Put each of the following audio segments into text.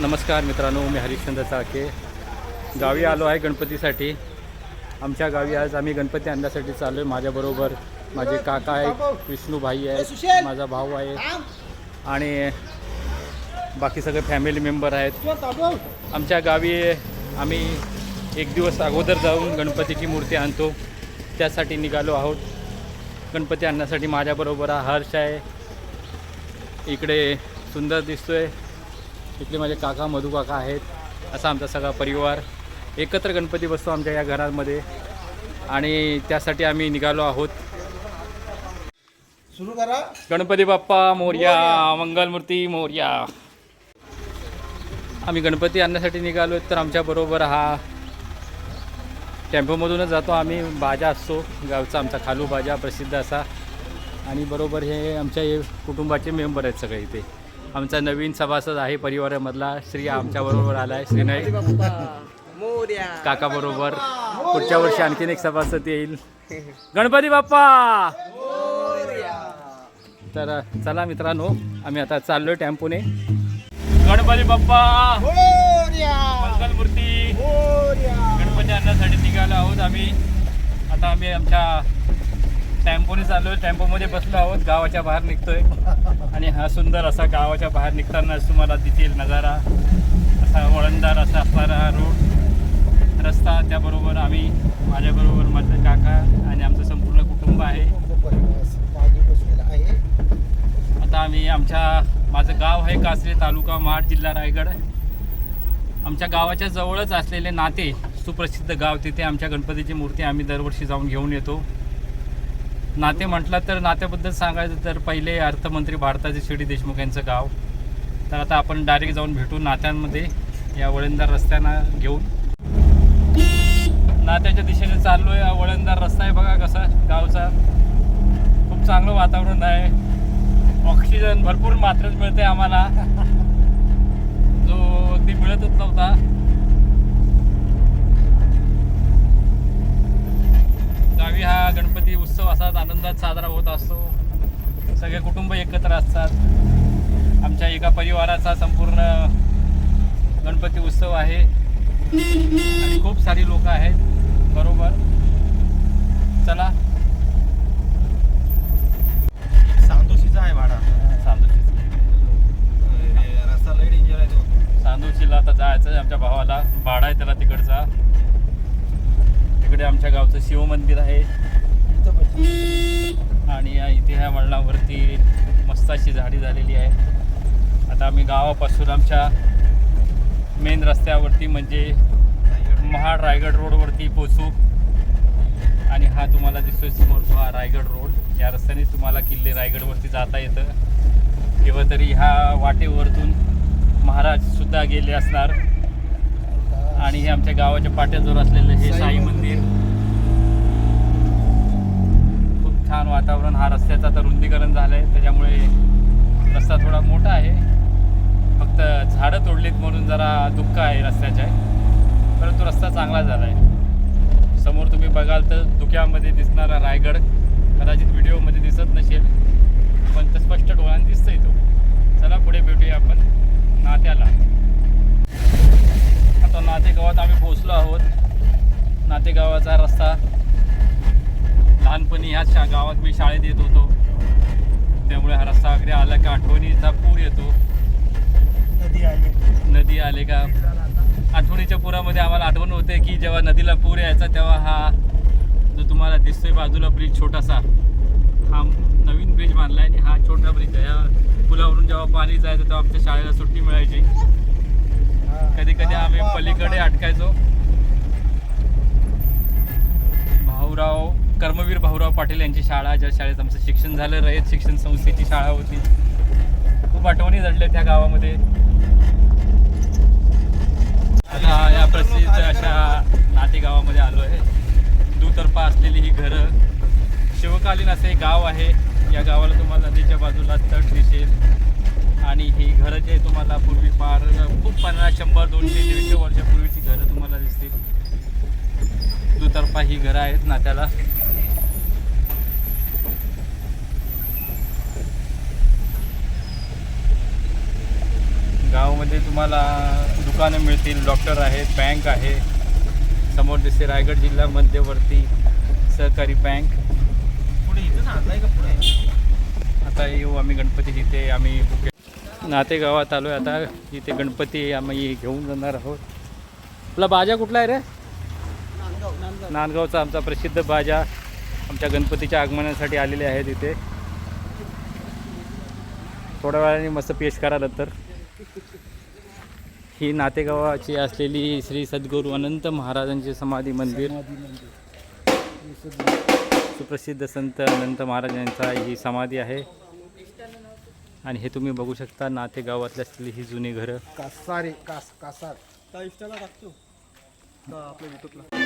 नमस्कार मित्रांनो मी हरिश्चंद्र चाके. गावी आलो आहे गणपतीसाठी. आमच्या गावी आज आम्ही गणपती आणण्यासाठी चाललो आहे माझ्याबरोबर माझे काका आहेत विष्णूभाई आहेत माझा भाऊ आहे आणि बाकी सगळे फॅमिली मेंबर आहेत. आमच्या गावी आम्ही एक दिवस अगोदर जाऊन गणपतीची मूर्ती आणतो. त्यासाठी निघालो आहोत. गणपती आणण्यासाठी माझ्याबरोबर हर्ष आहे. इकडे सुंदर दिसतोय. इकडे माझे काका मधू काका आहेत. असा आमचा सगळा परिवार. एकत्र गणपती बसतो आमच्या या घरामध्ये. आणि त्यासाठी आम्ही निघालो आहोत. सुरू करा. गणपती बाप्पा मोर्या. मंगलमूर्ती मोर्या. आम्ही गणपती आणण्यासाठी निघालो तर आमच्याबरोबर हा टेम्पोमधूनच जातो आम्ही. बाजा असतो गावचा आमचा खालू बाजा प्रसिद्ध असा. आणि बरोबर हे आमच्या हे कुटुंबाचे मेंबर आहेत सगळे इथे. आमचा नवीन सभासद आहे परिवारामधला. श्री आमच्याबरोबर आला आहे श्रीनय मोर्या. काका बरोबर. पुढच्या वर्षी आणखीन एक सभासद येईल. गणपती बाप्पा! तर चला मित्रांनो आम्ही आता चाललोय टेम्पोने. गणपती बाप्पा! मोर्या. गणपती आणण्यासाठी निघालो आहोत आम्ही. आता आम्ही आमच्या टेम्पोने चाललोय. टेम्पोमध्ये बसलो आहोत. गावाच्या बाहेर निघतोय. आणि हा सुंदर असा गावाच्या बाहेर निघताना तुम्हाला दिसेल नजारा. असा वळणदार असा असणारा हा रोड. रस्ता त्याबरोबर आम्ही माझ्याबरोबर माझे काका आणि आमचं संपूर्ण कुटुंब आहे. आहे आता आम्ही आमच्या माझं गाव आहे कासरे तालुका महाड जिल्हा रायगड. आमच्या गावाच्या जवळच असलेले नाते सुप्रसिद्ध गाव तिथे आमच्या गणपतीची मूर्ती आम्ही दरवर्षी जाऊन घेऊन येतो. नाते म्हटलं तर नात्याबद्दल सांगायचं तर पहिले अर्थमंत्री भारताचे शिर्डी देशमुख यांचं गाव. तर आता आपण डायरेक्ट जाऊन भेटू नात्यांमध्ये या वळणदार रस्त्यानं घेऊन. नात्याच्या दिशेने चाललो आहे वळणदार रस्ता आहे बघा कसा गावचा. खूप चांगलं वातावरण आहे. ऑक्सिजन भरपूर मात्रेत मिळते आम्हाला. जो अगदी मिळतच नव्हता. गावी हा गणपती उत्सव असाच आनंदात साजरा होत असतो. सगळे कुटुंब एकत्र असतात. आमच्या एका परिवाराचा संपूर्ण गणपती उत्सव आहे. आणि खूप सारी लोक आहेत. बरोबर? चला. सांतोशीचा आहे भाडा सांदोशीच. रस्ता लई डेंजर आहे तो. चांदूरशीला आता जायचं आमच्या भावाला. भाडा आहे त्याला तिकडचा. तिकडे आमच्या गावचं शिवमंदिर आहे. आणि या इथे ह्या वळणावरती मस्त अशी झाडी झालेली आहे. आता आम्ही गावापासून आमच्या मेन रस्त्यावरती म्हणजे महाड रायगड रोडवरती पोचू आणि हा तुम्हाला दिसतोय समोर तो हा रायगड रोड या रस्त्याने तुम्हाला किल्ले रायगडवरती जाता येतं. किंवा तरी ह्या वाटेवरतून महाराज सुद्धा गेले असणार. आणि हे आमच्या गावाच्या पाट्याजवळ असलेलं हे साई मंदिर. खूप छान वातावरण. हा रस्त्याचं आता रुंदीकरण झालं आहे त्याच्यामुळे रस्ता थोडा मोठा आहे. फक्त झाडं तोडलीत म्हणून जरा दुःख आहे रस्त्याचे परंतु रस्ता चांगला झाला आहे समोर तुम्ही बघाल तर धुक्यामध्ये दिसणारा रायगड. कदाचित व्हिडिओमध्ये दिसत नसेल पण तर स्पष्ट डोळ्याने दिसतंय तो चला पुढे भेटूया आपण नात्याला आता नातेगावात आम्ही पोहोचलो आहोत. नातेगावाचा रस्ता लहानपणी ह्याच शा गावात मी शाळेत येत होतो. त्यामुळे हा रस्ता अगदी आला का आठवणीचा पूर येतो. नदी आहे नदी आले का? आठवणीच्या पुरामध्ये आम्हाला आठवण होते की जेव्हा नदीला पूर यायचा तेव्हा हा जो तुम्हाला दिसतोय बाजूला ब्रिज छोटासा हा नवीन ब्रिज बांधला आहे आणि हा छोटा ब्रिज आहे. या पुलावरून जेव्हा पाणी जायचं तेव्हा आमच्या शाळेला सुट्टी मिळायची. कधी कधी आम्ही पलीकडे अटकायचो. भाऊराव कर्मवीर भाऊराव पाटील यांची शाळा ज्या शाळेत आमचं शिक्षण झालं रयत शिक्षण संस्थेची शाळा होती. खूप आठवणी जडल्या त्या गावामध्ये. आता या प्रसिद्ध अशा नातेगावामध्ये आलो आहे. दुतर्फा असलेली ही घरं. शिवकालीन असे गाव आहे. या गावाला तुम्हाला नदीच्या बाजूला तट दिसेल. आणि ही घरं जे तुम्हाला पूर्वी फार खूप पन्नास शंभर दोनशे दीडशे वर्षापूर्वीची घरं तुम्हाला दिसतील. दुतर्फा ही घरं आहेत नात्याला. गावामध्ये तुम्हाला दुकानं मिळतील डॉक्टर आहेत बँक आहे. समोर दिसते रायगड जिल्हा मध्यवर्ती सहकारी बँक. पुढे इथं आणलाय का पुढे? आता येऊ आम्ही गणपती जिथे आम्ही नातेगावात आलो आहे आता. इथे गणपती आम्ही घेऊन जाणार आहोत. आपला बाजा कुठला आहे रे? नांदगावचा आमचा प्रसिद्ध बाजा. आमच्या गणपतीच्या आगमनासाठी आलेले आहेत इथे. थोड्या वेळाने मस्त पेश कराल तर. ही नातेगावाची असलेली श्री सद्गुरू अनंत महाराजांचे समाधी मंदिर. सुप्रसिद्ध संत अनंत महाराजांचा ही समाधी आहे. आणि हे तुम्ही बघू शकता नाते गावातल्या असलेली ही जुनी घरं. कासारे कास कासार. टाकतो. आपल्या युट्यूबला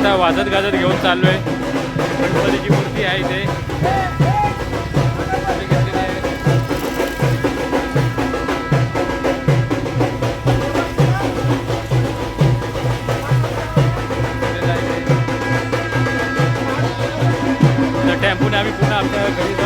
आता वाजत गाजत घेऊन चाललो आहे. गणपतीची मूर्ती आहे इथे. टेम्पोने आम्ही पुन्हा आपल्या घरी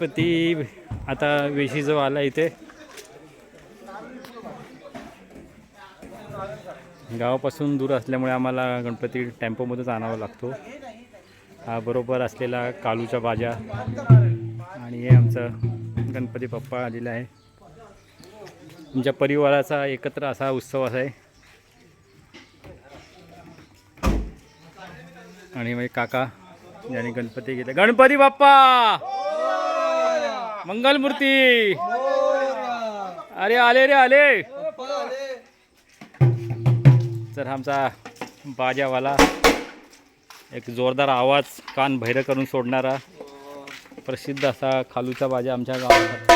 गणपती आता वेशीजवळ आला इथे. गावापासून दूर असल्यामुळे आम्हाला गणपती टेम्पोमध्येच आणावा लागतो. हा बरोबर असलेला कालूचा बाजा आणि हे आमचं गणपती बाप्पा आलेला आहे. तुमच्या परिवाराचा एकत्र असा उत्सव असा आहे. आणि मग काका ज्याने गणपती घेतला. गणपती बाप्पा! मंगलमूर्ती. अरे आले रे आले. तर आमचा बाजावाला. एक जोरदार आवाज कान भैर करून सोडणारा. प्रसिद्ध असा खालूचा बाजा आमच्या गावात.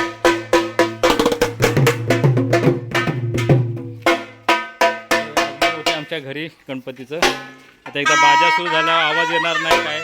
होते आमच्या घरी गणपतीचं. आता एकदा बाजा सुरू झाला आवाज येणार नाही काय.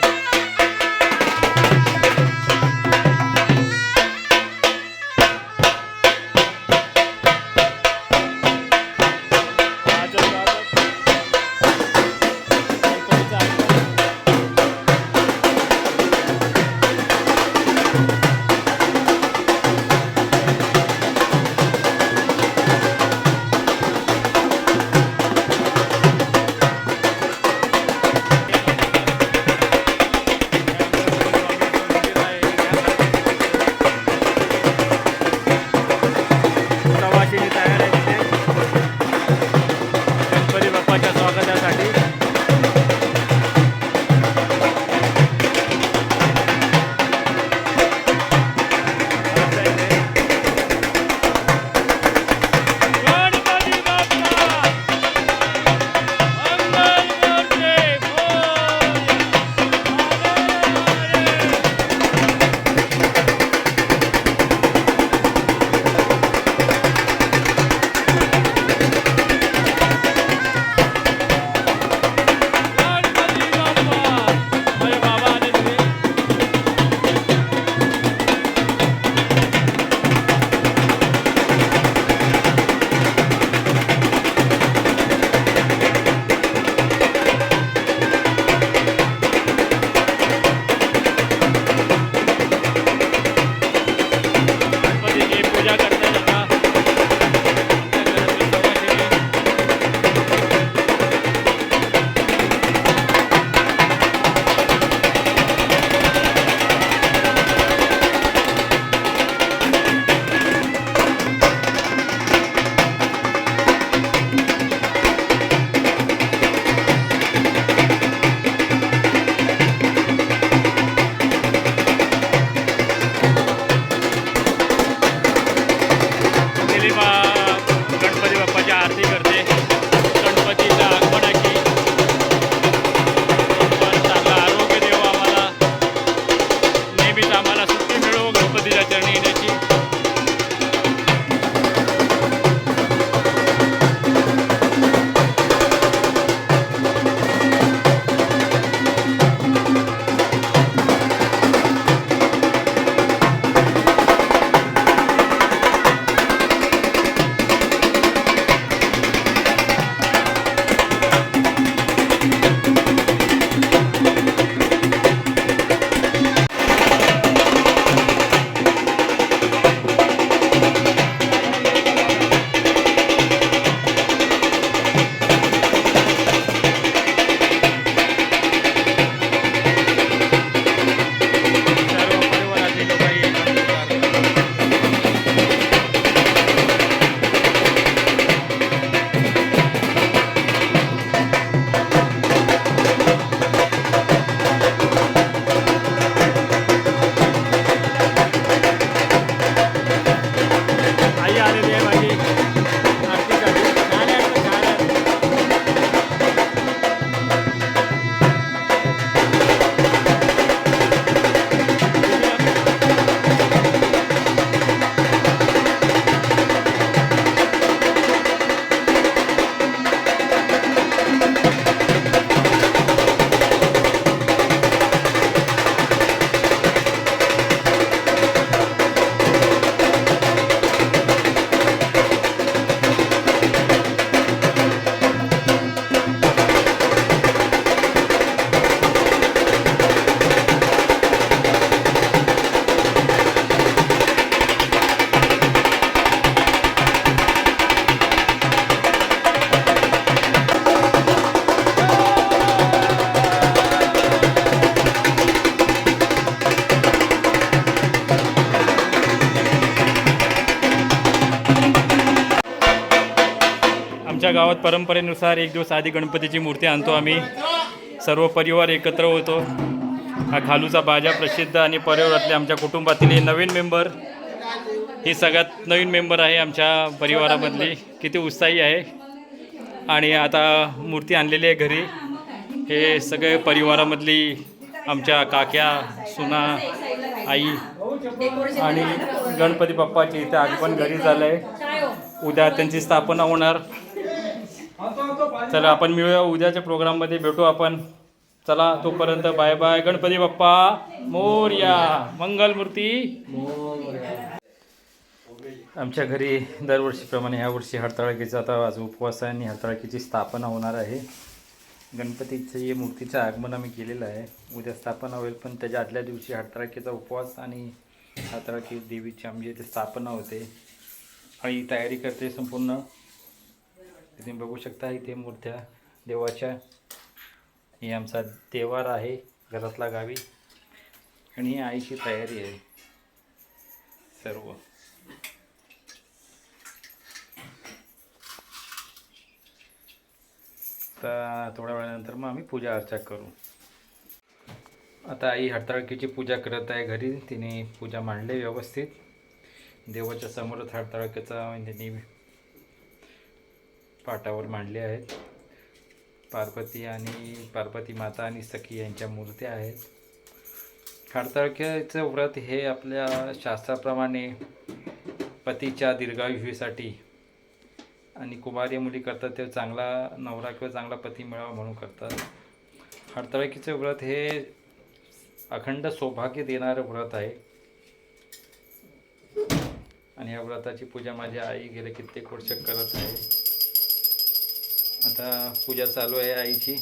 परंपरेनुसार एक दिवस आधी गणपतीची मूर्ती आणतो आम्ही. सर्व परिवार एकत्र होतो. हा खालूचा बाजा प्रसिद्ध आणि परिवारातले आमच्या कुटुंबातील हे नवीन मेंबर ही सगळ्यात नवीन मेंबर आहे आमच्या परिवारामधली. किती उत्साही आहे. आणि आता मूर्ती आणलेली आहे घरी. हे सगळे परिवारामधली आमच्या काक्या सुना आई आणि गणपती बाप्पाची इथे आगमन घरी झालं आहे उद्या त्यांची स्थापना होणार. चला आपण मिळूया उद्याच्या प्रोग्राममध्ये भेटू आपण. चला तोपर्यंत बाय बाय. गणपती बाप्पा मोरया. मंगलमूर्ती आमच्या घरी दरवर्षीप्रमाणे ह्या वर्षी हरताळकीचा आता आज उपवास आहे आणि हरताळकीची स्थापना होणार आहे. गणपतीचं हे मूर्तीचं आगमन आम्ही केलेलं आहे. उद्या स्थापना होईल पण त्याच्या आदल्या दिवशी हरताळकीचा उपवास आणि हरताळकी देवीची आमची इथे स्थापना होते. आणि तयारी करते संपूर्ण. तुम्ही बघू शकता इथे मूर्त्या देवाच्या. ही आमचा देवार आहे घरातला गावी. आणि ही आईची तयारी आहे. सर्व. तर थोड्या वेळानंतर मग आम्ही पूजा अर्चा करू. आता आई हडताळकीची पूजा करत आहे घरी. तिने पूजा मांडली व्यवस्थित. देवाच्या समोरच हडताळकीचा त्यांनी म्हणजे पाटावर मांडले आहेत. पार्वती आणि पार्वती माता आणि सखी यांच्या मूर्त्या आहेत. हरताळक्याचं व्रत हे आपल्या शास्त्राप्रमाणे पतीच्या दीर्घायुष्यासाठी आणि कुमारी मुली करतात ते चांगला नवरा किंवा चांगला पती मिळावा म्हणून करतात. हरताळकीचे व्रत हे अखंड सौभाग्य देणारं व्रत आहे. आणि या व्रताची पूजा माझी आई गेले कित्येक वर्ष करत आहे. आता पूजा चालू आहे आईची.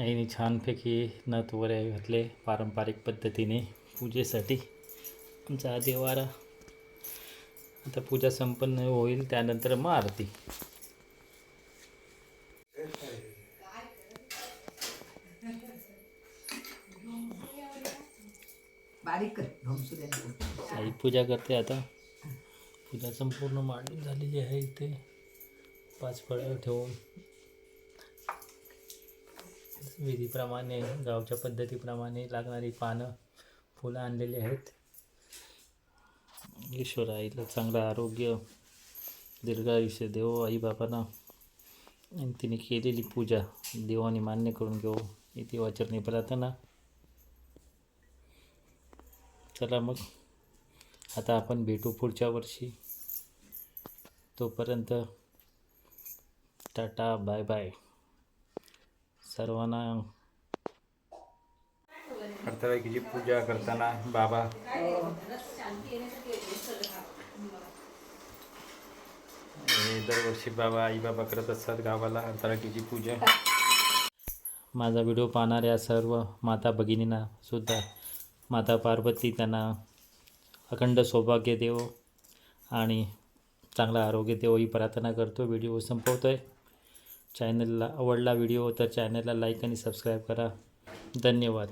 आईने छानपैकी नथ वगैरे घातले पारंपरिक पद्धतीने पूजेसाठी. आमचा देवारा आता पूजा संपन्न होईल त्यानंतर मग आरती बारीक कर भंसू द्या आई पूजा करते आता. पूजा संपूर्ण मांडणी झालेली आहे इथे. पाच फळं ठेवून. विधीप्रमाणे गावच्या पद्धतीप्रमाणे लागणारी पानं फुलं आणलेली आहेत. ईश्वर आईला चांगलं आरोग्य दीर्घायुष्य देव आई बाबांना आणि तिने केलेली पूजा देवाने मान्य करून घेऊ इथे वाचरणी प्रार्थना. चला मग. आता आपण भेटू पुढच्या वर्षी. तोपर्यंत टाटा बाय बाय. सर्वांना हरताळकीची पूजा करताना बाबा. दरवर्षी बाबा आई बाबा करत असतात गावाला हरताळकीची पूजा. माझा व्हिडिओ पाहणाऱ्या सर्व माता भगिनींना सुद्धा माता पार्वती त्यांना अखंड सौभाग्य देव आणि चांगलं आरोग्य देव ही प्रार्थना करतो. व्हिडिओ संपवतो आहे चॅनलला आवडला व्हिडिओ तर चॅनलला लाईक आणि सबस्क्राईब करा. धन्यवाद.